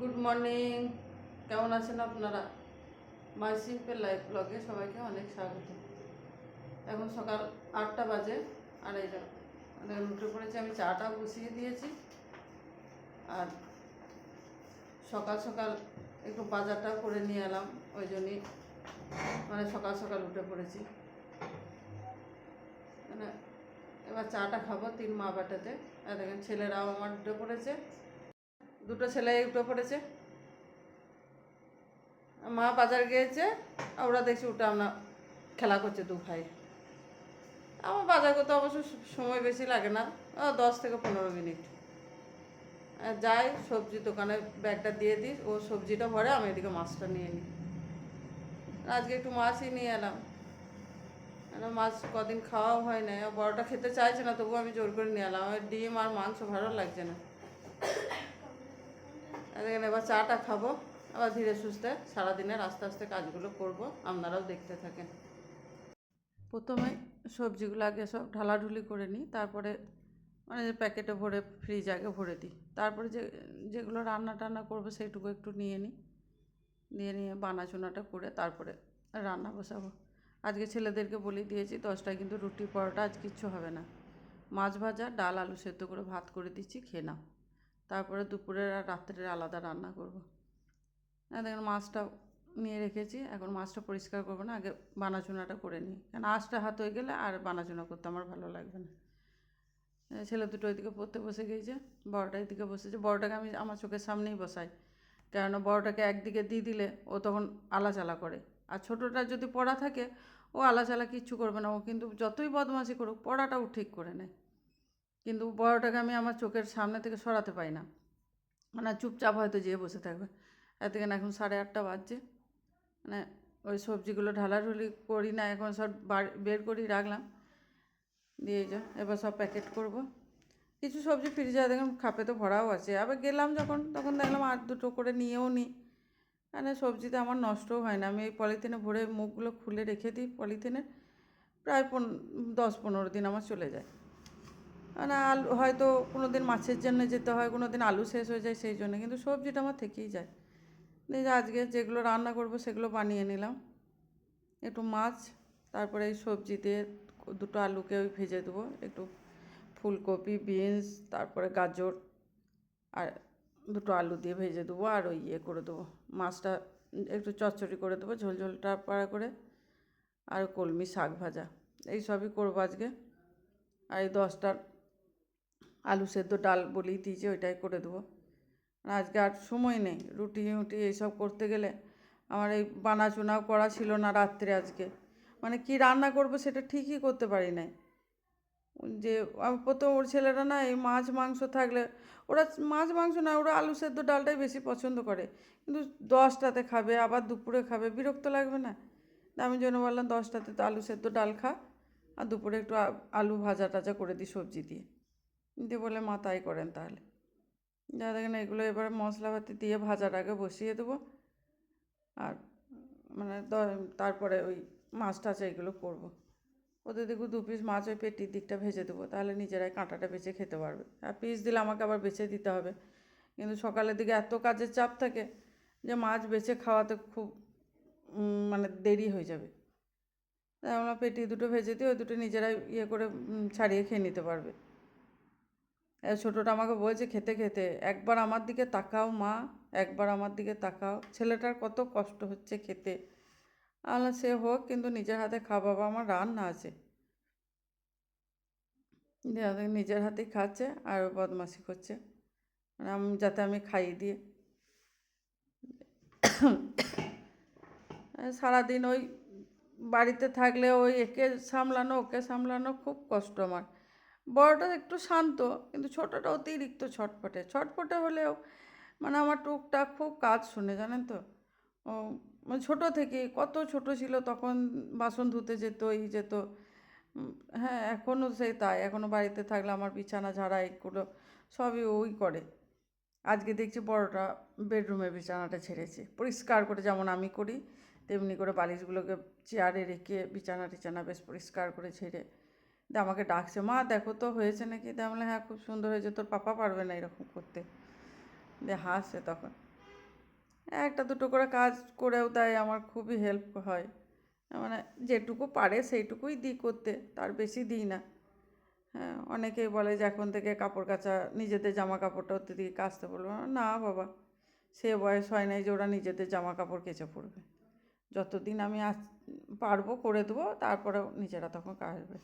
Good morning কেমন আছেন আপনারা? মাই সিম্পল লাইফ ব্লগে সবাইকে অনেক স্বাগত। এখন সকাল আটটা বাজে মানে উঠে পড়েছি, আমি চাটা বসিয়ে দিয়েছি। আর সকাল সকাল একটু বাজারটা করে নিয়ে এলাম, ওই জন্যই মানে সকাল সকাল উঠে পড়েছি। মানে এবার চাটা খাব তিন মা বাটাতে। আর দেখেন ছেলেরাও আমার উঠে পড়েছে। দুটো ছেলে উঠে পড়েছে। মা বাজার গিয়েছে ওরা দেখছি উঠে আমরা খেলা করছে দু ভাই। আমার বাজার করতে অবশ্য সময় বেশি লাগে না দশ থেকে পনেরো মিনিট। যাই, সবজি দোকানে ব্যাগটা দিয়ে দিই ও সবজিটা ভরে আমি এদিকে মাছটা নিয়ে নিই। আজকে একটু মাছই নিয়ে এলাম। মাছ কদিন খাওয়াও হয় না বড়টা খেতে চাইছে না, তবুও আমি জোর করে নিয়ে এলাম। ডিম আর মাংস ভালো লাগছে না। আর এখানে এবার চাটা খাব। আবার ধীরে সুস্থে সারাদিনের আস্তে আস্তে কাজগুলো করব। আপনারাও দেখতে থাকেন। প্রথমে সবজিগুলো আগে সব ঢালাঢুলি করে নিই। তারপরে মানে প্যাকেটে ভরে ফ্রিজ আগে ভরে দিই। তারপরে যে, যেগুলো রান্না টান্না করব সেইটুকু একটু নিয়ে নিই। নিয়ে নিয়ে বানাচোনাটা করে তারপরে রান্না বসাবো। আজকে ছেলেদেরকে বলে, দিয়েছি দশটায় কিন্তু রুটি পরোটা, আজ কিচ্ছু হবে না। মাছ ভাজা, ডাল, আলু সেদ্ধ করে ভাত করে দিচ্ছি, খেয়ে নাও। তারপরে দুপুরের আর রাত্রের আলাদা রান্না করব। আর দেখেন মাছটা নিয়ে রেখেছি, এখন মাছটা পরিষ্কার করব না, আগে বানাচুনাটা করে নিই। কেন আঁচটা হাত হয়ে গেলে আর বানাচুনা করতে আমার ভালো লাগবে না। ছেলে দুটো ওইদিকে পড়তে বসে গিয়েছে, বড়টা এদিকে বসেছে, বড়টাকে আমি আমার চোখের সামনেই বসাই। কেননা বড়টাকে একদিকে দিয়ে দিলে ও তখন আলাচালা করে। আর ছোটোটা যদি পড়া থাকে, ও আলাচালা কিচ্ছু করবে না, ও কিন্তু যতই বদমাশি করুক, পড়াটাও ঠিক করে নেয়। কিন্তু বড়টাকে আমি আমার চোখের সামনে থেকে সরাতে পাই না। মানে চুপচাপ হয়তো যেয়ে বসে থাকবে। এর থেকে এখন সাড়ে আটটা বাজছে। মানে ওই সবজিগুলো ঢালাঢুলি করি না, এখন সব বের করি, রাখলাম। দিয়ে যা, এবার সব প্যাকেট করব। কিছু সবজি ফ্রিজে দেখুন, খাপে তো ভরাও আছে। আবার গেলাম যখন, তখন দেখলাম আর দুটো করে নিয়েও নিই মানে সবজিতে আমার নষ্টও হয় না। আমি এই পলিথিনে ভরে মুখগুলো খুলে রেখে দিই, পলিথিনে। প্রায় পন, দশ পনেরো দিন আমার চলে যায়। মানে আলু, হয়তো কোনো দিন মাছের জন্য যেতে হয় কোনো দিন আলু শেষ হয়ে যায় সেই জন্য। কিন্তু সবজিটা আমার থেকেই যায়। যে আজকে যেগুলো রান্না করব সেগুলো বানিয়ে নিলাম। একটু মাছ, তারপরে এই সবজি দিয়ে দুটো আলুকে ওই ভেজে দেবো। একটু ফুলকপি, বিনস, তারপরে গাজর, আর দুটো আলু দিয়ে ভেজে দেবো আর ওই ইয়ে করে দেবো। মাছটা একটু চচ্চড়ি করে দেবো, ঝোল ঝোলটা পাড়া করে। আর কলমি শাক ভাজা, এই সবই করব আজকে। আর এই দশটা আলু সেদ্ধ, ডাল বলেই দিয়েছি ওইটাই করে দেবো। আজকে আর সময় নেই, রুটি উটি এইসব করতে গেলে আমার এই বানাচুনাও করা ছিল না রাত্রে আজকে। মানে কি রান্না করব সেটা ঠিকই করতে পারি নাই। যে প্রথম ওর ছেলেরা না এই মাছ, মাংস থাকলে, ওরা মাছ, মাংস না, ওরা আলু সেদ্ধ, ডালটাই বেশি পছন্দ করে। কিন্তু দশটাতে খাবে, আবার দুপুরে খাবে, বিরক্ত লাগবে না। আমি জন্য বললাম, দশটাতে তো আলু সেদ্ধ, ডাল খা, আর দুপুরে একটু আলু ভাজা টাজা করে দিই সবজি দিয়ে। দিয়ে বলে মা, তাই করেন তাহলে। যা দেখেন, এগুলো এবারে মশলাপাতি দিয়ে ভাজাটাকে বসিয়ে দেবো। আর মানে তারপরে ওই মাছ টাছ এগুলো করব। ওদের দেখব দু পিস মাছ ওই পেটির দিকটা ভেজে দেবো। তাহলে নিজেরাই কাঁটাটা বেছে খেতে পারবে। আর পিস দিলে আমাকে আবার বেছে দিতে হবে। কিন্তু সকালের দিকে এত কাজের চাপ থাকে যে মাছ বেছে খাওয়াতে খুব মানে দেরি হয়ে যাবে। তাই আমরা পেটি দুটো ভেজে দিই ওই দুটো নিজেরাই ইয়ে করে ছাড়িয়ে খেয়ে নিতে পারবে। ছোটোটা আমাকে বলছে, খেতে খেতে, একবার আমার দিকে তাকাও মা, একবার আমার দিকে তাকাও। ছেলেটার কত কষ্ট হচ্ছে খেতে। আল্লাহ সে হোক, কিন্তু নিজের হাতে খাওয়া, বাবা আমার রান্না আছে। নিজের হাতেই খাচ্ছে আর ও বদমাশি করছে। মানে আমি, যাতে আমি খাইয়ে দিয়ে। সারাদিন ওই বাড়িতে থাকলে ওই একে সামলানো, ওকে সামলানো খুব কষ্ট আমার। বড়টা একটু শান্ত, কিন্তু ছোটোটা অতিরিক্ত ছটফটে ছটফটে হলেও মানে আমার টুকটাক খুব কাজ শুনে, জানেন তো? ও মানে ছোটো থেকে, কত ছোট ছিল তখন বাসন ধুতে যেত, এই যেত। হ্যাঁ এখনও সেই তাই এখনও বাড়িতে থাকলে আমার বিছানা ঝাড়া, এগুলো সবই ওই করে। আজকে দেখছি বড়টা বেডরুমে বিছানাটা ছেড়েছে। পরিষ্কার করে যেমন আমি করি, তেমনি করে বালিশগুলোকে চেয়ারে রেখে বিছানা টিছানা বেশ পরিষ্কার করে ছেড়ে দিয়ে আমাকে ডাকছে মা দেখো তো হয়েছে নাকি? দিয়ে বললাম, হ্যাঁ খুব সুন্দর হয়েছে তোর পাপা পারবে না এরকম করতে। দিয়ে হাসছে তখন। একটা দুটো করে কাজ করেও দেয় আমার খুবই হেল্প হয়। মানে যেটুকু পারে সেইটুকুই দিই করতে তার বেশি দিই না। হ্যাঁ অনেকেই বলে যে এখন থেকে কাপড় কাচা নিজেদের জামা কাপড়টা ওতে দিকে কাচতে বলব না। বাবা সে বয়স হয় নাই যে ওরা নিজেদের জামা কাপড় কেচে পড়বে যতদিন আমি আস পারব করে দেবো তারপরে নিজেরা তখন কাচবে।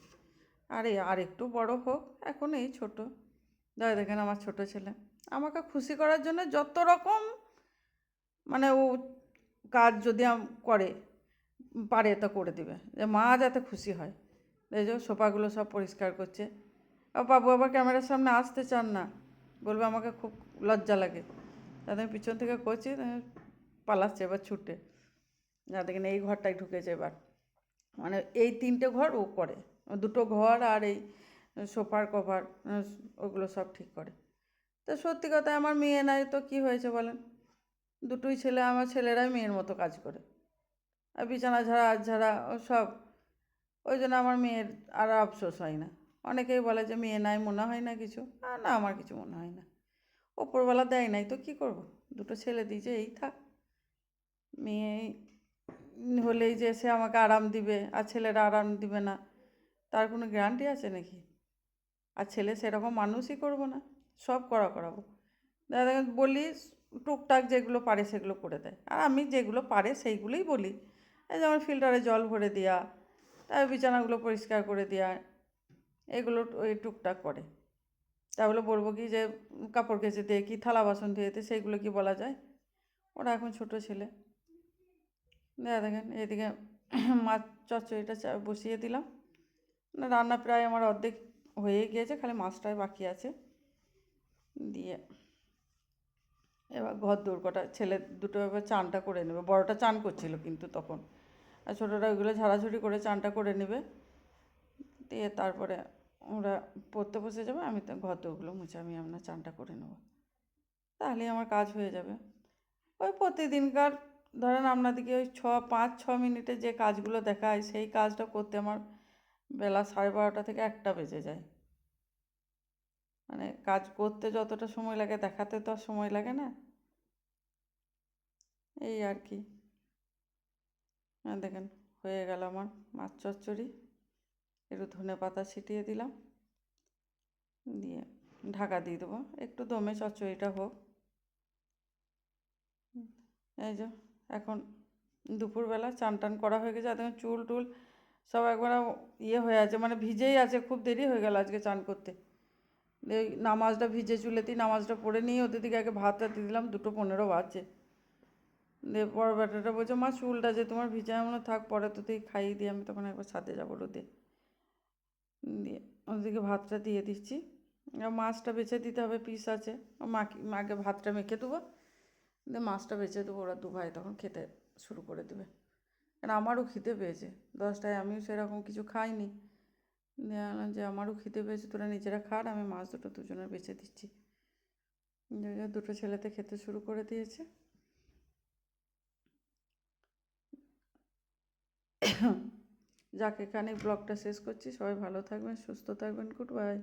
আরে আর একটু বড় হোক এখন এই ছোটো। দাদা দেখেন আমার ছোট ছেলে। আমাকে খুশি করার জন্য যত রকম মানে ও কাজ যদি করে, পারে তা করে দিবে। যে মা যাতে খুশি হয়। এই যে সোফাগুলো সব পরিষ্কার করছে। আর বাবু আবার ক্যামেরার সামনে আসতে চান না। বলবে আমাকে খুব লজ্জা লাগে। তাদের আমি পিছন থেকে করছি পালাচ্ছে এবার ছুটে। যা দেখেন এই ঘরটায় ঢুকেছে এবার। মানে এই তিনটে ঘর ও করে। দুটো ঘর আর এই সোফার কভার ওগুলো সব ঠিক করে। তো সত্যি কথা আমার মেয়ে নাই তো কি হয়েছে বলেন? দুটোই ছেলে, আমার ছেলেরাই মেয়ের মতো কাজ করে। আর বিছানা ঝাড়া আজ ঝাড়া সব। ওই জন্য আমার মেয়ের আর আফসোস হয় না। অনেকেই বলে যে মেয়ে নাই মনে হয় না কিছু। আর না, আমার কিছু মনে হয় না। ওপরবেলা দেয় নাই তো কী করব? দুটো ছেলে দিয়েছে এই থাক। মেয়ে হলেই যে সে আমাকে আরাম দিবে, আর ছেলেরা আরাম দিবে না। তার কোনো গ্যারান্টি আছে নাকি? আর ছেলে সেরকম মানুষই করব না, সব করা করাবো। দাদা বলি, টুকটাক যেগুলো পারে সেগুলো করে দেয়। আর আমি যেগুলো পারে সেইগুলোই বলি। এই যেমন ফিল্টারে জল ভরে দেওয়া তার বিছানাগুলো পরিষ্কার করে দেওয়া এগুলো ওই টুকটাক করে। তাহলে বলব কি যে, কাপড় কেচে দিয়ে কি, থালা বাসন ধুয়ে দিতে সেইগুলো কি বলা যায়? ওরা এখন ছোট ছেলে। দেখা দেখেন, এদিকে মাছ চচ্চড়িটা বসিয়ে দিলাম। রান্না প্রায় আমার অর্ধেক হয়ে গিয়েছে, খালি মাছটাই বাকি আছে। দিয়ে এবার ঘর দৌড় কটা, ছেলে দুটো এবার চানটা করে নেবে। বড়টা চান করছিল কিন্তু তখন। আর ছোটোটা ওইগুলো ঝাড়াঝুড়ি করে চানটা করে নেবে। দিয়ে তারপরে ওরা পড়তে বসে যাবে, আমি তো ঘর দৌড়গুলো মুছে আমি আপনার চানটা করে নেব। তাহলেই আমার কাজ হয়ে যাবে। ওই প্রতিদিনকার ধরেন আপনাদেরকে ওই ছ, পাঁচ, ছ মিনিটে যে কাজগুলো দেখায়, সেই কাজটা করতে আমার বেলা সাড়ে বারোটা থেকে একটা বেজে যায়। মানে কাজ করতে যতটা সময় লাগে, দেখাতে তো আর সময় লাগে না। এই আর কি। হ্যাঁ দেখেন, হয়ে গেল আমার মাছ চচ্চড়ি। একটু ধনে পাতা ছিটিয়ে দিলাম। দিয়ে ঢাকা দিয়ে দেবো। একটু দমে চচ্চড়িটা হোক। এই যে, এখন দুপুরবেলা চান টান করা হয়ে গেছে। আর দেখুন, চুল টুল সব একবার ইয়ে হয়ে আছে মানে ভিজেই আছে, খুব দেরি হয়ে গেল আজকে চান করতে। নামাজটা ভিজে চুলেতেই নামাজটা পড়ে নিয়ে ওদের দিকে আগে ভাতটা দিয়ে দিলাম, দুটো পনেরো বাজছে। দিয়ে বড় বেটাটা বলছে, মা, চুলটা যে তোমার ভিজা এমন থাক, পরে তো তুই খাইয়ে দিয়ে আমি তখন একবার ছাদে যাব রোদে। দিয়ে ওদিকে ভাতটা দিয়ে দিচ্ছি। মাছটা বেছে দিতে হবে, পিস আছে। মাকে মাকে ভাতটা মেখে দেবো। দিয়ে মাছটা বেছে দেবো, ওরা দু ভাই তখন খেতে শুরু করে দেবে। কারণ আমারও খিদে পেয়েছে। দশটায় আমিও সেরকম কিছু খাইনি। দিয়ে বললাম যে আমারও খিদে পেয়েছে, তোরা নিজেরা খার আমি মাছ দুটো দুজনের বেছে দিচ্ছি। দুটো ছেলেতে খেতে শুরু করে দিয়েছে। যাক এখানে ব্লগটা শেষ করছি। সবাই ভালো থাকবেন, সুস্থ থাকবেন, গুড বাই।